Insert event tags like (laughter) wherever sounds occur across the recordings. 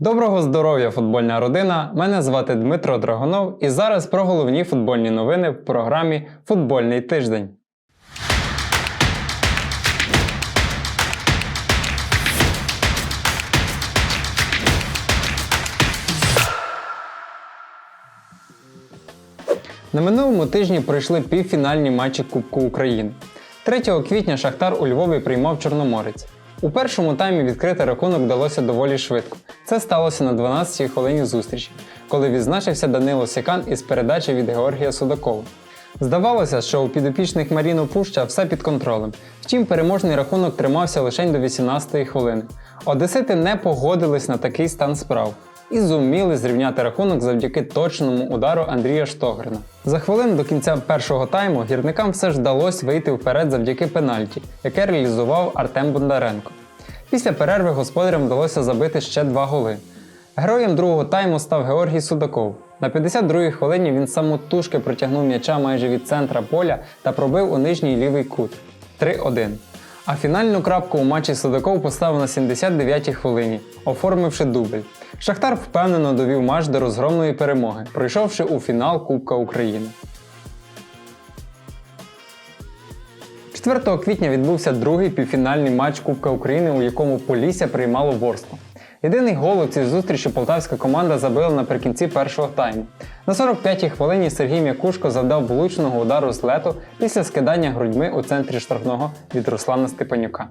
Доброго здоров'я, футбольна родина! Мене звати Дмитро Драгонов і зараз про головні футбольні новини в програмі Футбольний тиждень. На минулому тижні пройшли півфінальні матчі Кубку України. 3 квітня Шахтар у Львові приймав Чорноморець. У першому таймі відкрити рахунок вдалося доволі швидко. Це сталося на 12-й хвилині зустрічі, коли відзначився Данило Сікан із передачі від Георгія Судакова. Здавалося, що у підопічних Маріно Пуща все під контролем. Втім, переможний рахунок тримався лише до 18-ї хвилини. Одесити не погодились на такий стан справ і зуміли зрівняти рахунок завдяки точному удару Андрія Штогрина. За хвилину до кінця першого тайму гірникам все ж вдалося вийти вперед завдяки пенальті, яке реалізував Артем Бондаренко. Після перерви господарям вдалося забити ще два голи. Героєм другого тайму став Георгій Судаков. На 52-й хвилині він самотужки протягнув м'яча майже від центра поля та пробив у нижній лівий кут 3-1. А фінальну крапку у матчі Судаков поставив на 79-й хвилині, оформивши дубль. Шахтар впевнено довів матч до розгромної перемоги, пройшовши у фінал Кубка України. 4 квітня відбувся другий півфінальний матч Кубка України, у якому Полісся приймало Ворскло. Єдиний гол у цій зустрічі полтавська команда забила наприкінці першого тайму. На 45-й хвилині Сергій М'якушко завдав влучного удару з лету після скидання грудьми у центрі штрафного від Руслана Степанюка.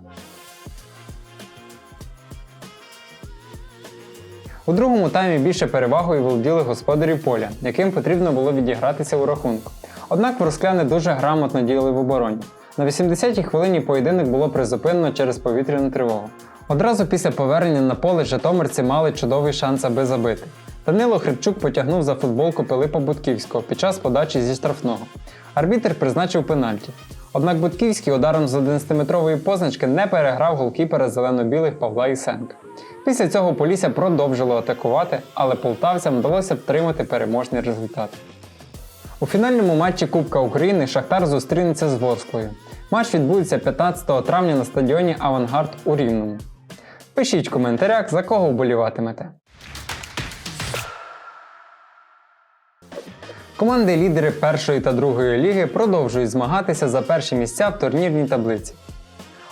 У другому таймі більше перевагою володіли господарі поля, яким потрібно було відігратися у рахунку. Однак ворскляни дуже грамотно діяли в обороні. На 80-й хвилині поєдинок було призупинено через повітряну тривогу. Одразу після повернення на поле Житомирці мали чудовий шанс, аби забити. Данило Хрипчук потягнув за футболку Пилипа Будківського під час подачі зі штрафного. Арбітер призначив пенальті. Однак Будківський ударом з 11-метрової позначки не переграв голкіпера зелено-білих Павла Ісенка. Після цього Полісся продовжило атакувати, але полтавцям вдалося втримати переможний результат. У фінальному матчі Кубка України Шахтар зустрінеться з Ворсклою. Матч відбудеться 15 травня на стадіоні Авангард у Рівному. Пишіть в коментарях, за кого вболіватимете. Команди лідери першої та другої ліги продовжують змагатися за перші місця в турнірній таблиці.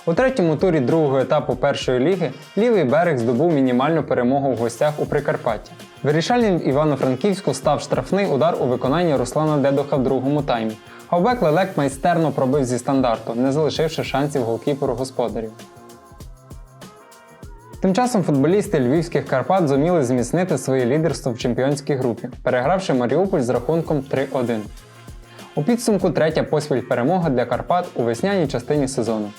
У третьому турі другого етапу першої ліги лівий берег здобув мінімальну перемогу в гостях у Прикарпатті. Вирішальним Івано-Франківську став штрафний удар у виконанні Руслана Дедуха в другому таймі. Хавбек Лелек майстерно пробив зі стандарту, не залишивши шансів голкіперу господарів. Тим часом футболісти львівських Карпат зуміли зміцнити своє лідерство в чемпіонській групі, перегравши Маріуполь з рахунком 3-1. У підсумку третя поспіль перемога для Карпат у весняній частині сезону.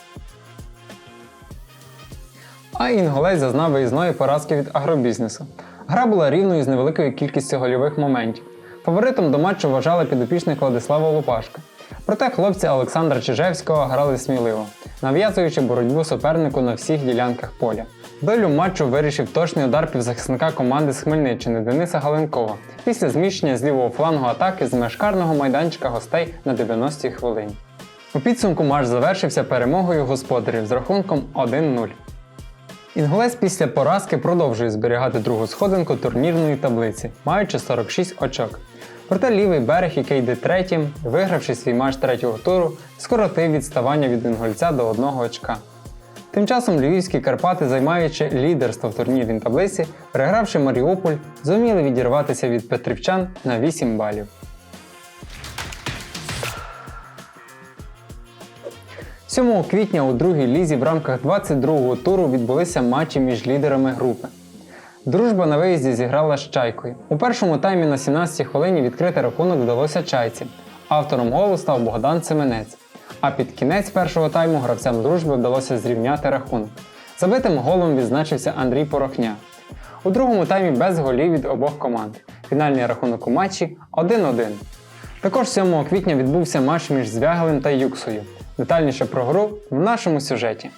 А Інголець зазнав виїзної поразки від агробізнесу. Гра була рівною з невеликою кількістю гольових моментів. Фаворитом до матчу вважали підопічник Владислава Лопашка. Проте хлопці Олександра Чижевського грали сміливо, нав'язуючи боротьбу супернику на всіх ділянках поля. Долю матчу вирішив точний удар півзахисника команди з Хмельниччини Дениса Галенкова після зміщення з лівого флангу атаки з мешкарного майданчика гостей на 90-й хвилині. У підсумку матч завершився перемогою господарів з рахунком 1-0. Інгулець після поразки продовжує зберігати другу сходинку турнірної таблиці, маючи 46 очок. Проте лівий берег, який йде третім, вигравши свій матч третього туру, скоротив відставання від інгульця до одного очка. Тим часом львівські Карпати, займаючи лідерство в турнірній таблиці, перегравши Маріуполь, зуміли відірватися від петрівчан на 8 балів. 7 квітня у другій лізі в рамках 22-го туру відбулися матчі між лідерами групи. Дружба на виїзді зіграла з чайкою. У першому таймі на 17-й хвилині відкрити рахунок вдалося чайці. Автором голу став Богдан Семенець. А під кінець першого тайму гравцям дружби вдалося зрівняти рахунок. Забитим голом відзначився Андрій Порохня. У другому таймі без голів від обох команд. Фінальний рахунок у матчі 1-1. Також 7 квітня відбувся матч між Звяглим та Юксою. Детальніше про гру в нашому сюжеті.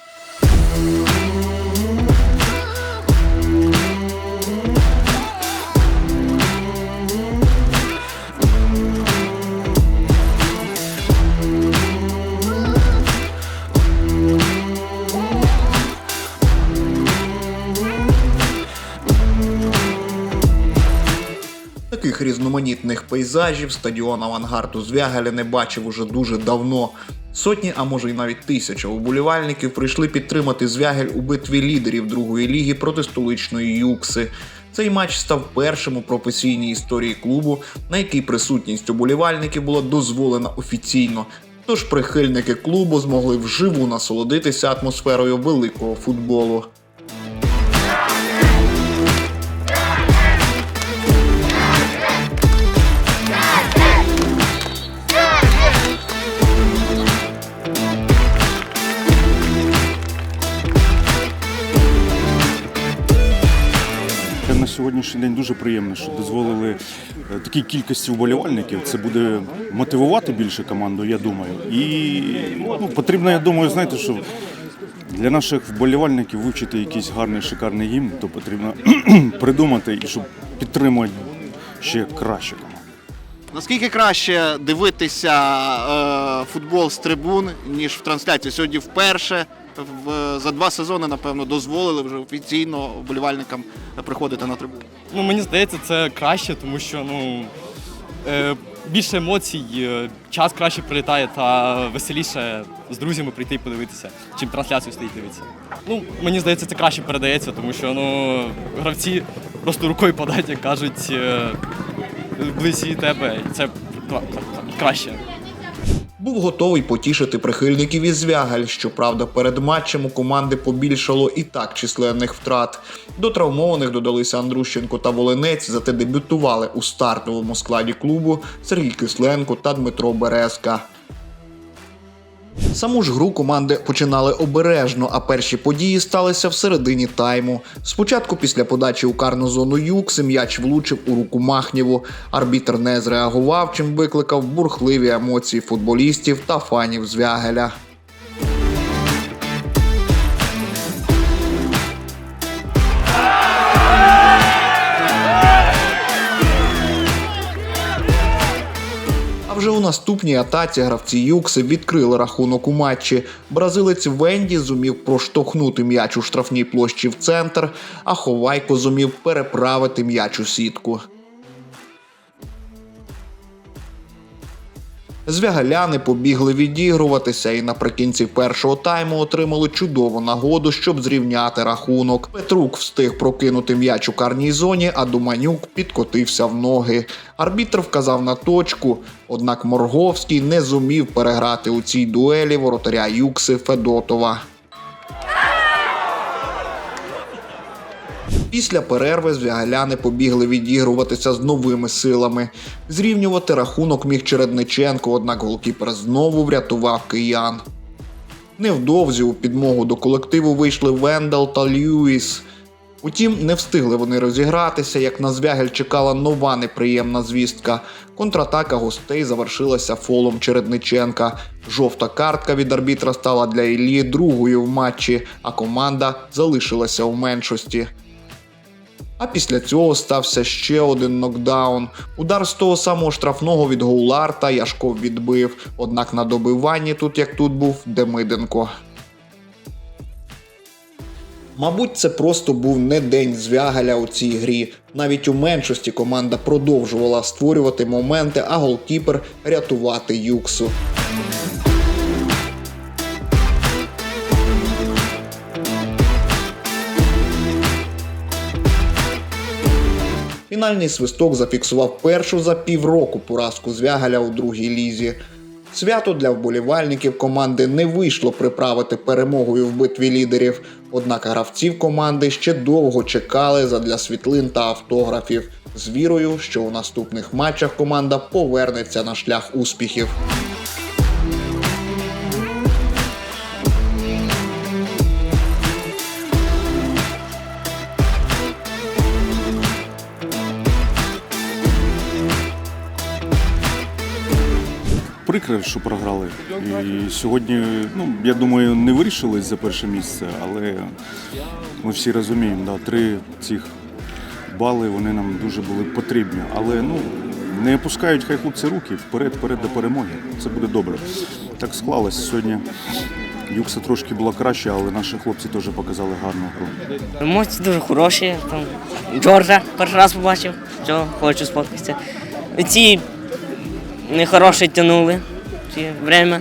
Таких різноманітних пейзажів стадіон Авангард у Звягелі не бачив уже дуже давно. Сотні, а може й навіть тисяча уболівальників прийшли підтримати Звягель у битві лідерів другої ліги проти столичної Юкси. Цей матч став першим у професійній історії клубу, на який присутність уболівальників була дозволена офіційно. Тож прихильники клубу змогли вживу насолодитися атмосферою великого футболу. Сьогоднішній день дуже приємно, що дозволили е, такій кількості вболівальників. Це буде мотивувати більше команду, я думаю. І ну, потрібно, я думаю, знаєте, що для наших вболівальників вивчити якийсь гарний шикарний гімн, то потрібно (clears throat) придумати і щоб підтримувати ще краще команду. Наскільки краще дивитися е, футбол з трибун, ніж в трансляції? Сьогодні вперше за два сезони, напевно, дозволили вже офіційно вболівальникам приходити на трибуну. Ну, мені здається, це краще, тому що ну, е, більше емоцій, е, час краще прилітає та веселіше з друзями прийти і подивитися, чим трансляцію стоїть дивитися. Ну, мені здається, це краще передається, тому що ну, гравці просто рукою подають, як кажуть, е, близькі тебе, і це кра- кра- краще. Був готовий потішити прихильників із звягаль. Щоправда, перед матчем у команди побільшало і так численних втрат. До травмованих додалися Андрущенко та Волинець, зате дебютували у стартовому складі клубу Сергій Кисленко та Дмитро Березка. Саму ж гру команди починали обережно, а перші події сталися в середині тайму. Спочатку, після подачі у карну зону Юкси, м'яч влучив у руку Махнєву. Арбітр не зреагував, чим викликав бурхливі емоції футболістів та фанів Звягеля. Наступній атаці гравці Юкси відкрили рахунок у матчі. Бразилець Венді зумів проштовхнути м'яч у штрафній площі в центр, а Ховайко зумів переправити м'яч у сітку. Звягаляни побігли відігруватися і наприкінці першого тайму отримали чудову нагоду, щоб зрівняти рахунок. Петрук встиг прокинути м'яч у карній зоні, а Думанюк підкотився в ноги. Арбітр вказав на точку, однак Морговський не зумів переграти у цій дуелі воротаря Юкси Федотова. Після перерви звягаляни побігли відігруватися з новими силами. Зрівнювати рахунок міг Чередниченко, однак голкіпер знову врятував киян. Невдовзі у підмогу до колективу вийшли Вендел та Льюіс. Утім, не встигли вони розігратися, як на звягель чекала нова неприємна звістка. Контратака гостей завершилася фолом Чередниченка. Жовта картка від арбітра стала для Іллі другою в матчі, а команда залишилася у меншості. А після цього стався ще один нокдаун. Удар з того самого штрафного від Гоуларта Яшков відбив. Однак на добиванні тут як тут був Демиденко. Мабуть, це просто був не день звягаля у цій грі. Навіть у меншості команда продовжувала створювати моменти, а голкіпер рятувати юксу. Фінальний свисток зафіксував першу за півроку поразку Звягаля у другій лізі. Свято для вболівальників команди не вийшло приправити перемогою в битві лідерів. Однак гравців команди ще довго чекали задля світлин та автографів з вірою, що у наступних матчах команда повернеться на шлях успіхів. Прикро, що програли. І сьогодні, ну, я думаю, не вирішились за перше місце, але ми всі розуміємо, да, три цих бали вони нам дуже були потрібні. Але ну, не опускають хай хлопці руки вперед, вперед до перемоги. Це буде добре. Так склалось сьогодні. Юкса трошки була краще, але наші хлопці теж показали гарну гру. Емоції дуже хороші. Там Джорджа перший раз побачив. Все, хочу сфоткатися. Ці нехороші тягнули ці время.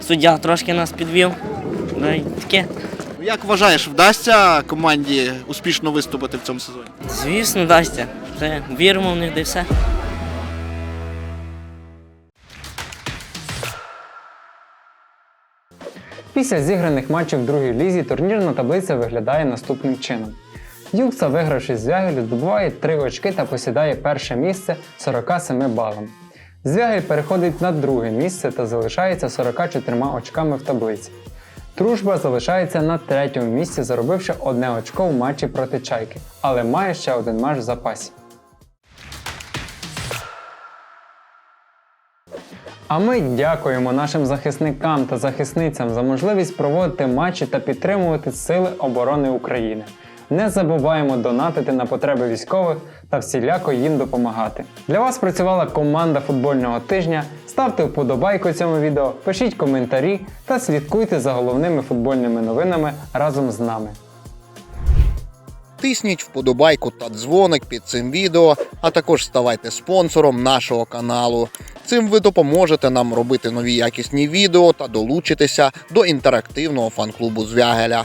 Суддя трошки нас підвів. Да, і таке. Як вважаєш, вдасться команді успішно виступити в цьому сезоні? Звісно, дасться. Все, віримо в них, де все. Після зіграних матчів в другій лізі турнірна таблиця виглядає наступним чином. Юкса, вигравши з Звягелю, здобуває 3 очки та посідає перше місце 47 балами. Звягель переходить на друге місце та залишається 44 очками в таблиці. Дружба залишається на третьому місці, заробивши одне очко в матчі проти чайки, але має ще один матч в запасі. А ми дякуємо нашим захисникам та захисницям за можливість проводити матчі та підтримувати Сили оборони України. Не забуваємо донатити на потреби військових та всіляко їм допомагати. Для вас працювала команда футбольного тижня. Ставте вподобайку цьому відео, пишіть коментарі та слідкуйте за головними футбольними новинами разом з нами. Тисніть вподобайку та дзвоник під цим відео, а також ставайте спонсором нашого каналу. Цим ви допоможете нам робити нові якісні відео та долучитися до інтерактивного фан-клубу Звягеля.